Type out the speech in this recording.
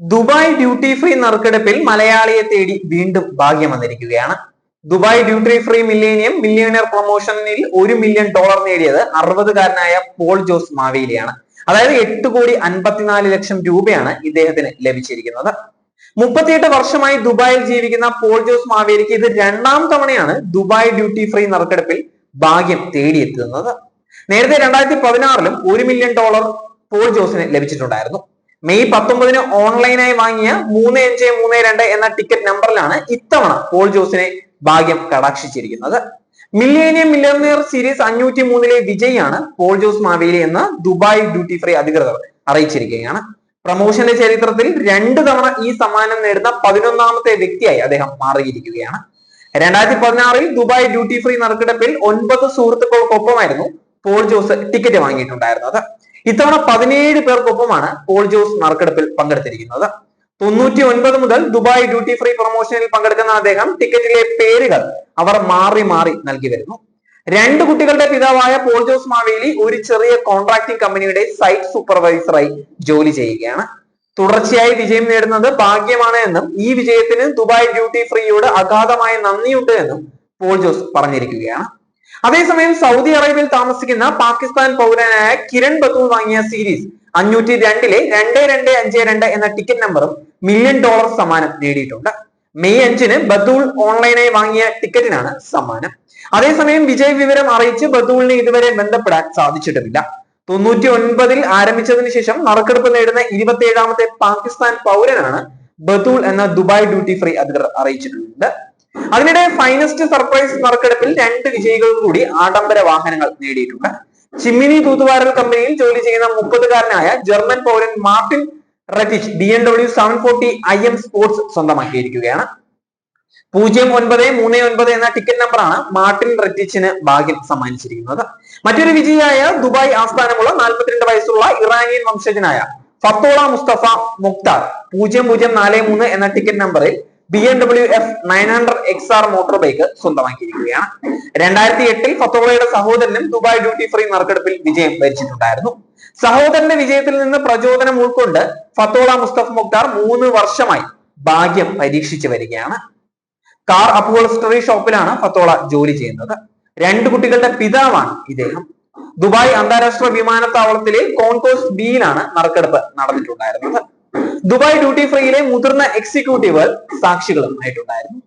Dubai duty free നറുക്കെടുപ്പിൽ മലയാളിയെ തേടി വീണ്ടും ഭാഗ്യം വന്നിരിക്കുകയാണ്. Dubai duty free millennium millionaire പ്രൊമോഷനിൽ ഒരു മില്യൺ ഡോളർ നേടിയത് അറുപതുകാരനായ പോൾ ജോസ് മാവേലിയാണ്. അതായത് എട്ട് കോടി അൻപത്തിനാല് ലക്ഷം രൂപയാണ് ഇദ്ദേഹത്തിന് ലഭിച്ചിരിക്കുന്നത്. മുപ്പത്തിയെട്ട് വർഷമായി ദുബായിൽ ജീവിക്കുന്ന പോൾ ജോസ് മാവേലിക്ക് ഇത് രണ്ടാം തവണയാണ് ദുബായ് ഡ്യൂട്ടി ഫ്രീ നറുക്കെടുപ്പിൽ ഭാഗ്യം തേടിയെത്തുന്നത്. നേരത്തെ രണ്ടായിരത്തി പതിനാറിലും ഒരു മില്യൺ ഡോളർ പോൾ ജോസിന് ലഭിച്ചിട്ടുണ്ടായിരുന്നു. മെയ് പത്തൊമ്പതിന് ഓൺലൈനായി വാങ്ങിയ മൂന്ന് അഞ്ച് മൂന്ന് രണ്ട് എന്ന ടിക്കറ്റ് നമ്പറിലാണ് ഇത്തവണ പോൾ ജോസിനെ ഭാഗ്യം കടാക്ഷിച്ചിരിക്കുന്നത്. മില്ലേനിയം മില്ലിയർ സീരീസ് അഞ്ഞൂറ്റി മൂന്നിലെ വിജയിയാണ് പോൾ ജോസ് മാവേലി എന്ന് ദുബായ് ഡ്യൂട്ടി ഫ്രീ അധികൃതർ അറിയിച്ചിരിക്കുകയാണ്. പ്രമോഷന്റെ ചരിത്രത്തിൽ രണ്ട് തവണ ഈ സമ്മാനം നേടുന്ന പതിനൊന്നാമത്തെ വ്യക്തിയായി അദ്ദേഹം മാറിയിരിക്കുകയാണ്. രണ്ടായിരത്തി പതിനാറിൽ ദുബായ് ഡ്യൂട്ടി ഫ്രീ നറുക്കെടുപ്പിൽ ഒൻപത് സുഹൃത്തുക്കൾക്കൊപ്പമായിരുന്നു പോൾ ജോസ് ടിക്കറ്റ് വാങ്ങിയിട്ടുണ്ടായിരുന്നത്. ഇത്തവണ പതിനേഴ് പേർക്കൊപ്പമാണ് പോൾ ജോസ് നറുക്കെടുപ്പിൽ പങ്കെടുത്തിരിക്കുന്നത്. തൊണ്ണൂറ്റി ഒൻപത് മുതൽ ദുബായ് ഡ്യൂട്ടി ഫ്രീ പ്രൊമോഷനിൽ പങ്കെടുക്കുന്ന അദ്ദേഹം ടിക്കറ്റിലെ പേരുകൾ അവർ മാറി മാറി നൽകി വരുന്നു. രണ്ട് കുട്ടികളുടെ പിതാവായ പോൾ ജോസ് മാവേലി ഒരു ചെറിയ കോൺട്രാക്ടിംഗ് കമ്പനിയുടെ സൈറ്റ് സൂപ്പർവൈസറായി ജോലി ചെയ്യുകയാണ്. തുടർച്ചയായി വിജയം നേടുന്നത് ഭാഗ്യമാണ് എന്നും ഈ വിജയത്തിന് ദുബായ് ഡ്യൂട്ടി ഫ്രീയോട് അഗാധമായ നന്ദിയുണ്ട് എന്നും പോൾ ജോസ് പറഞ്ഞിരിക്കുകയാണ്. അതേസമയം സൗദി അറേബ്യയിൽ താമസിക്കുന്ന പാകിസ്ഥാൻ പൗരനായ കിരൺ ബത്തൂൾ വാങ്ങിയ സീരീസ് അഞ്ഞൂറ്റി രണ്ടിലെ രണ്ട് രണ്ട് അഞ്ച് രണ്ട് എന്ന ടിക്കറ്റ് നമ്പറും മില്യൺ ഡോളർ സമ്മാനം നേടിയിട്ടുണ്ട്. മെയ് അഞ്ചിന് ബത്തൂൾ ഓൺലൈനായി വാങ്ങിയ ടിക്കറ്റിനാണ് സമ്മാനം. അതേസമയം വിജയ വിവരം അറിയിച്ച് ബത്തൂളിനെ ഇതുവരെ ബന്ധപ്പെടാൻ സാധിച്ചിട്ടുമില്ല. തൊണ്ണൂറ്റി ഒൻപതിൽ ആരംഭിച്ചതിന് ശേഷം നറുക്കെടുപ്പ് നേടുന്ന ഇരുപത്തി ഏഴാമത്തെ പാകിസ്ഥാൻ പൗരനാണ് ബത്തൂൾ എന്ന ദുബായ് ഡ്യൂട്ടി ഫ്രീ അധികൃതർ അറിയിച്ചിട്ടുണ്ട്. അതിനിടെ ഫൈനസ്റ്റ് സർപ്രൈസ് നറുക്കെടുപ്പിൽ രണ്ട് വിജയികൾ കൂടി ആഡംബര വാഹനങ്ങൾ നേടിയിട്ടുണ്ട്. ചിമ്മിനി തൂത്തുവാരൽ കമ്പനിയിൽ ജോലി ചെയ്യുന്ന മുപ്പതുകാരനായ ജർമ്മൻ പൗരൻ Martin Rettich D N W seven forty I M sports സ്വന്തമാക്കിയിരിക്കുകയാണ്. പൂജ്യം ഒൻപത് മൂന്ന് ഒൻപത് എന്ന ടിക്കറ്റ് നമ്പറാണ് മാർട്ടിൻ റെറ്റിച്ചിന് ഭാഗ്യം സമ്മാനിച്ചിരിക്കുന്നത്. മറ്റൊരു വിജയിയായ ദുബായ് ആസ്ഥാനമുള്ള നാൽപ്പത്തിരണ്ട് വയസ്സുള്ള ഇറാനിയൻ വംശജനായ ഫത്തോള മുസ്തഫ മുക്താർ പൂജ്യം പൂജ്യം നാല് മൂന്ന് എന്ന ടിക്കറ്റ് നമ്പറിൽ B M W F nine hundred X R motor bike സ്വന്തമാക്കിയിരിക്കുകയാണ്. രണ്ടായിരത്തി എട്ടിൽ ഫത്തോളയുടെ സഹോദരനും ദുബായ് ഡ്യൂട്ടി ഫ്രീ നറുക്കെടുപ്പിൽ വിജയം വരിച്ചിട്ടുണ്ടായിരുന്നു. സഹോദരന്റെ വിജയത്തിൽ നിന്ന് പ്രചോദനം ഉൾക്കൊണ്ട് ഫത്തോള മുസ്തഫ മുക്താർ മൂന്ന് വർഷമായി ഭാഗ്യം പരീക്ഷിച്ചു വരികയാണ്. കാർ അപ്ഹോൾസ്റ്ററി ഷോപ്പിലാണ് ഫത്തോള ജോലി ചെയ്യുന്നത്. രണ്ട് കുട്ടികളുടെ പിതാവാണ് ഇദ്ദേഹം. ദുബായ് അന്താരാഷ്ട്ര വിമാനത്താവളത്തിലെ കോൺകോസ് ബിയിലാണ് നറുക്കെടുപ്പ് നടന്നിട്ടുണ്ടായിരുന്നത്. ദുബായ് ഡ്യൂട്ടി ഫ്രീയിലെ മുതിർന്ന എക്സിക്യൂട്ടീവുകൾ സാക്ഷികളും ആയിട്ടുണ്ടായിരുന്നു